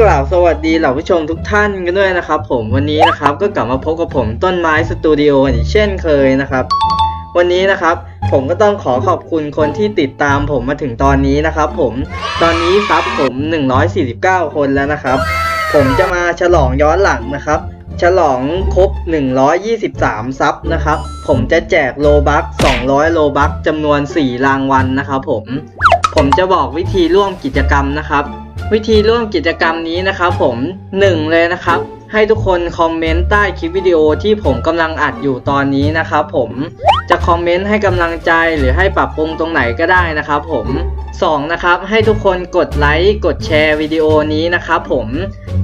กล่าวสวัสดีเหล่าผู้ชมทุกท่านกันด้วยนะครับ ผมวันนี้นะครับก็กลับมาพบกับผมต้นไม้สตูดิโออีกเช่นเคยนะครับ วันนี้นะครับผมก็ต้องขอขอบคุณคนที่ติดตามผมมาถึงตอนนี้นะครับ ผมตอนนี้ซับผม 149 คนแล้วนะครับ ผมจะมาฉลองย้อนหลังนะครับ ฉลองครบ 123 ซับนะครับ ผมจะแจกโลบัค200 โลบัคจำนวน 4 รางวัลนะครับ ผมผมจะบอกวิธีร่วมกิจกรรมนะครับ วิธีร่วมกิจกรรมนี้นะครับผม 1 เลยนะครับ ให้ทุกคนคอมเมนต์ใต้คลิปวิดีโอที่ผมกำลังอัดอยู่ตอนนี้นะครับผมจะคอมเมนต์ให้กำลังใจหรือให้ปรับปรุงตรงไหนก็ได้นะครับผม 2. นะครับ ให้ทุกคนกดไลค์กดแชร์วิดีโอนี้นะครับผม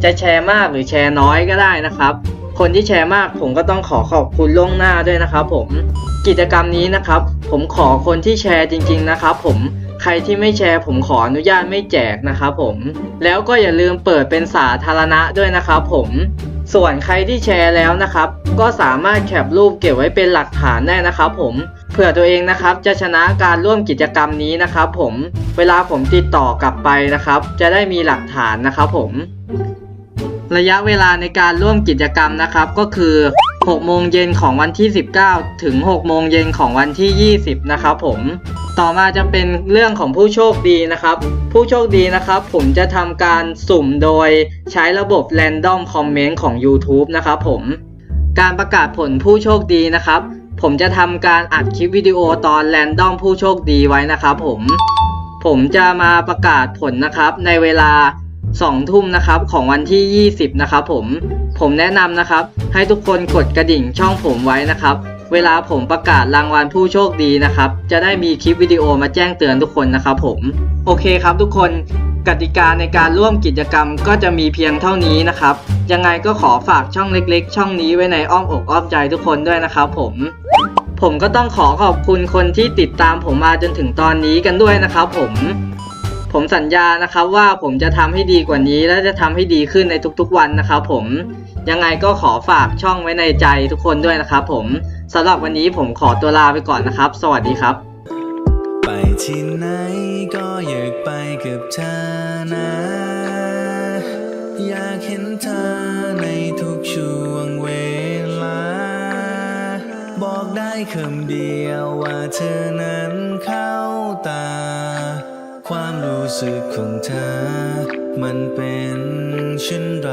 จะแชร์มากหรือแชร์น้อยก็ได้นะครับ คนที่แชร์มากผมก็ต้องขอขอบคุณล่วงหน้าด้วยนะครับผม กิจกรรมนี้นะครับ ผมขอคนที่แชร์จริง ๆ นะครับผม ใครที่ไม่แชร์ผมขออนุญาตไม่แจกนะครับผม แล้วก็อย่าลืมเปิดเป็นสาธารณะด้วยนะครับผมส่วนใครที่แชร์แล้วนะครับ ก็สามารถแคปรูปเก็บไว้เป็นหลักฐานได้นะครับผมเผื่อตัวเองนะครับจะชนะการร่วมกิจกรรมนี้นะครับผมเวลาผมติดต่อกลับไปนะครับ จะได้มีหลักฐานนะครับผม ระยะเวลาในการร่วมกิจกรรมนะครับก็คือ 6 โมงเย็นของวันที่ 19 ถึง 6 โมงเย็นของวันที่ 20 นะครับผม ต่อมาจะเป็นเรื่องของผู้โชคดีนะครับ ผู้โชคดีนะครับ ผมจะทำการสุ่มโดยใช้ระบบ Random Comment ของ YouTube นะครับผม การประกาศผลผู้โชคดีนะครับ ผมจะทำการอัดคลิปวิดีโอตอน Random ผู้โชคดีไว้นะครับผม ผมจะมาประกาศผลนะครับในเวลา2ทุ่มนะครับของวันที่ 20 นะครับผม ผมแนะนำนะครับ ให้ทุกคนกดกระดิ่งช่องผมไว้นะครับ เวลาผมประกาศรางวัลผู้โชคดีนะครับ จะได้มีคลิปวิดีโอมาแจ้งเตือนทุกคนนะครับผม โอเคครับทุกคนกติกาในการร่วมกิจกรรมก็จะมีเพียงเท่านี้นะครับ ยังไงก็ขอฝากช่องเล็กๆ ช่องนี้ไว้ในอ้อมอกอ้อมใจทุกคนด้วยนะครับผม ผมก็ต้องขอขอบคุณคนที่ติดตามผมมาจนถึงตอนนี้กันด้วยนะครับผม ผมสัญญานะครับว่าผมจะทำให้ดีกว่านี้และจะทำให้ดีขึ้นในทุกๆวันนะครับผม ยังไงก็ขอฝากช่องไว้ในใจทุกคนด้วยนะครับผมสำหรับวันนี้ผมขอตัวลาไปก่อนนะครับ สวัสดีครับ ไปที่ไหนก็อยากไปกับเธอนะ อยากเห็นเธอในทุกช่วงเวลา บอกได้คำเดียวว่าเธอนั้นเข้าตา ความรู้สึกของเธอ มันเป็นเช่นไร